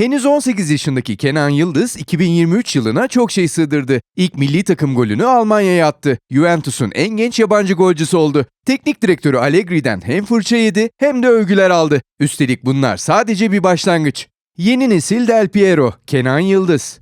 Henüz 18 yaşındaki Kenan Yıldız 2023 yılına çok şey sığdırdı. İlk milli takım golünü Almanya'ya attı. Juventus'un en genç yabancı golcüsü oldu. Teknik direktörü Allegri'den hem fırça yedi hem de övgüler aldı. Üstelik bunlar sadece bir başlangıç. Yeni nesil Del Piero, Kenan Yıldız.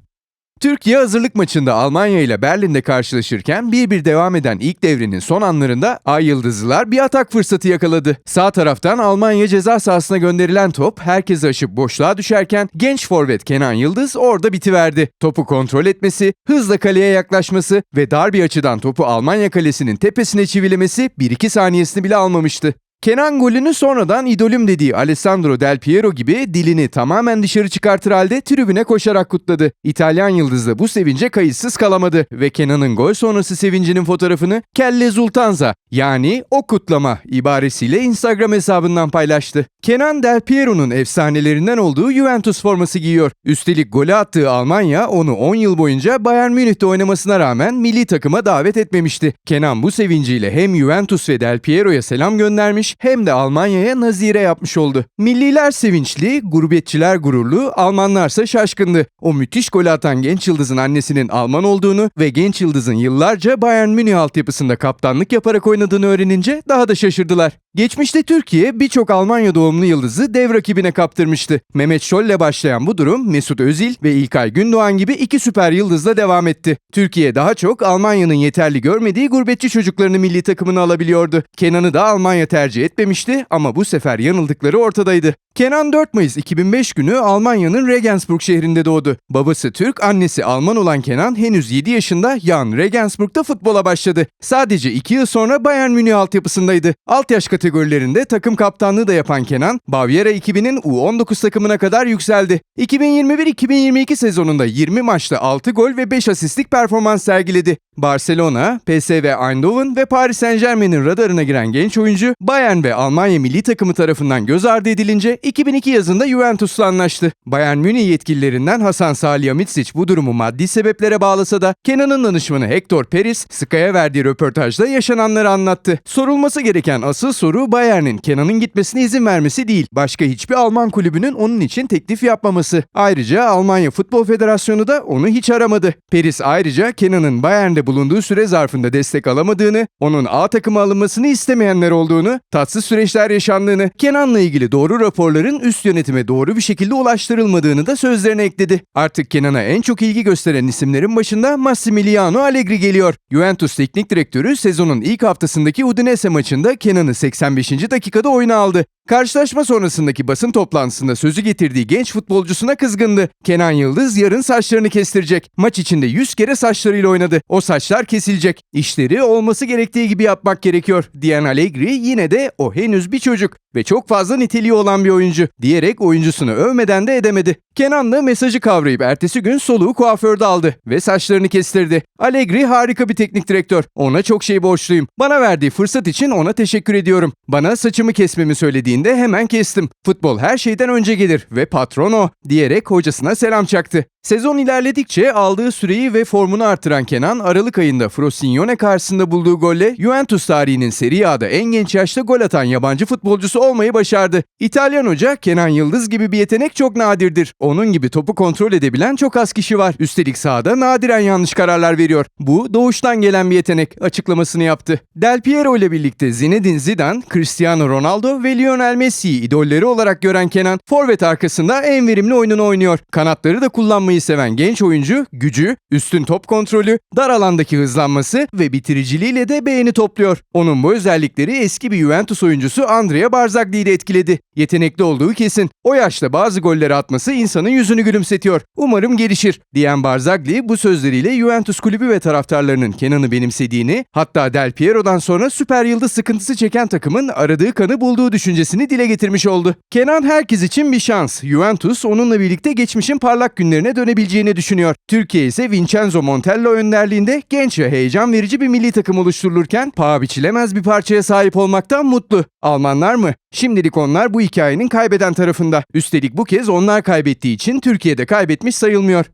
Türkiye hazırlık maçında Almanya ile Berlin'de karşılaşırken bir bir devam eden ilk devrinin son anlarında Ay Yıldızlılar bir atak fırsatı yakaladı. Sağ taraftan Almanya ceza sahasına gönderilen top herkesi aşıp boşluğa düşerken genç forvet Kenan Yıldız orada bitiverdi. Topu kontrol etmesi, hızla kaleye yaklaşması ve dar bir açıdan topu Almanya kalesinin tepesine çivilemesi 1-2 saniyesini bile almamıştı. Kenan golünü sonradan idolüm dediği Alessandro Del Piero gibi dilini tamamen dışarı çıkartır halde tribüne koşarak kutladı. İtalyan yıldız da bu sevince kayıtsız kalamadı ve Kenan'ın gol sonrası sevincinin fotoğrafını Kelle Zultanza yani o kutlama ibaresiyle Instagram hesabından paylaştı. Kenan Del Piero'nun efsanelerinden olduğu Juventus forması giyiyor. Üstelik golü attığı Almanya onu 10 yıl boyunca Bayern Münih'te oynamasına rağmen milli takıma davet etmemişti. Kenan bu sevinciyle hem Juventus ve Del Piero'ya selam göndermiş hem de Almanya'ya nazire yapmış oldu. Milliler sevinçli, gurbetçiler gururlu, Almanlarsa şaşkındı. O müthiş golü atan genç yıldızın annesinin Alman olduğunu ve genç yıldızın yıllarca Bayern Münih altyapısında kaptanlık yaparak oynadığını öğrenince daha da şaşırdılar. Geçmişte Türkiye birçok Almanya doğumlu yıldızı dev rakibine kaptırmıştı. Mehmet Scholl'le başlayan bu durum Mesut Özil ve İlkay Gündoğan gibi iki süper yıldızla devam etti. Türkiye daha çok Almanya'nın yeterli görmediği gurbetçi çocuklarını milli takımına alabiliyordu. Kenan'ı da Almanya tercih etmemişti ama bu sefer yanıldıkları ortadaydı. Kenan 4 Mayıs 2005 günü Almanya'nın Regensburg şehrinde doğdu. Babası Türk, annesi Alman olan Kenan henüz 7 yaşında Jan Regensburg'da futbola başladı. Sadece 2 yıl sonra Bayern Münih altyapısındaydı. Alt yaş kategorilerinde takım kaptanlığı da yapan Kenan, Bavyera 2000'in U19 takımına kadar yükseldi. 2021-2022 sezonunda 20 maçta 6 gol ve 5 asistlik performans sergiledi. Barcelona, PSV Eindhoven ve Paris Saint Germain'in radarına giren genç oyuncu, Bayern ve Almanya milli takımı tarafından göz ardı edilince 2002 yazında Juventus'la anlaştı. Bayern Münih yetkililerinden Hasan Salihamidzic bu durumu maddi sebeplere bağlasa da Kenan'ın danışmanı Hector Peris, Sky'a verdiği röportajda yaşananları anlattı. Sorulması gereken asıl soru Bayern'in Kenan'ın gitmesine izin vermesi değil, başka hiçbir Alman kulübünün onun için teklif yapmaması. Ayrıca Almanya Futbol Federasyonu da onu hiç aramadı. Peris ayrıca Kenan'ın Bayern'de bulunduğu süre zarfında destek alamadığını, onun A takıma alınmasını istemeyenler olduğunu, tatsız süreçler yaşandığını, Kenan'la ilgili doğru raporların üst yönetime doğru bir şekilde ulaştırılmadığını da sözlerine ekledi. Artık Kenan'a en çok ilgi gösteren isimlerin başında Massimiliano Allegri geliyor. Juventus teknik direktörü sezonun ilk haftasındaki Udinese maçında Kenan'ı 85. dakikada oyuna aldı. Karşılaşma sonrasındaki basın toplantısında sözü getirdiği genç futbolcusuna kızgındı. Kenan Yıldız yarın saçlarını kestirecek. Maç içinde 100 kere saçlarıyla oynadı. O saçlar kesilecek. İşleri olması gerektiği gibi yapmak gerekiyor diyen Allegri yine de o henüz bir çocuk ve çok fazla niteliği olan bir oyuncu diyerek oyuncusunu övmeden de edemedi. Kenan da mesajı kavrayıp ertesi gün soluğu kuaförde aldı ve saçlarını kestirdi. Allegri harika bir teknik direktör. Ona çok şey borçluyum. Bana verdiği fırsat için ona teşekkür ediyorum. Bana saçımı kesmemi söylediğinde hemen kestim. Futbol her şeyden önce gelir ve patron o diyerek hocasına selam çaktı. Sezon ilerledikçe aldığı süreyi ve formunu artıran Kenan, Aralık ayında Frosinone karşısında bulduğu golle Juventus tarihinin Serie A'da en genç yaşta gol atan yabancı futbolcusu olmayı başardı. İtalyan hoca, Kenan Yıldız gibi bir yetenek çok nadirdir. Onun gibi topu kontrol edebilen çok az kişi var. Üstelik sahada nadiren yanlış kararlar veriyor. Bu doğuştan gelen bir yetenek açıklamasını yaptı. Del Piero ile birlikte Zinedine Zidane, Cristiano Ronaldo ve Lionel Messi'yi idolleri olarak gören Kenan, forvet arkasında en verimli oyununu oynuyor. Kanatları da kullanmayı seven genç oyuncu, gücü, üstün top kontrolü, dar alandaki hızlanması ve bitiriciliğiyle de beğeni topluyor. Onun bu özellikleri eski bir Juventus oyuncusu Andrea Barzagli'yi de etkiledi. Yetenekli olduğu kesin. O yaşta bazı golleri atması insanın yüzünü gülümsetiyor. Umarım gelişir, diyen Barzagli bu sözleriyle Juventus kulübü ve taraftarlarının Kenan'ı benimsediğini, hatta Del Piero'dan sonra süper yıldız sıkıntısı çeken takımın aradığı kanı bulduğu düşüncesini dile getirmiş oldu. Kenan herkes için bir şans. Juventus onunla birlikte geçmişin parlak günlerine dönebileceğini düşünüyor. Türkiye ise Vincenzo Montella önderliğinde genç ve heyecan verici bir milli takım oluşturulurken paha biçilemez bir parçaya sahip olmaktan mutlu. Almanlar mı? Şimdilik onlar bu hikayenin kaybeden tarafında. Üstelik bu kez onlar kaybettiği için Türkiye'de kaybetmiş sayılmıyor.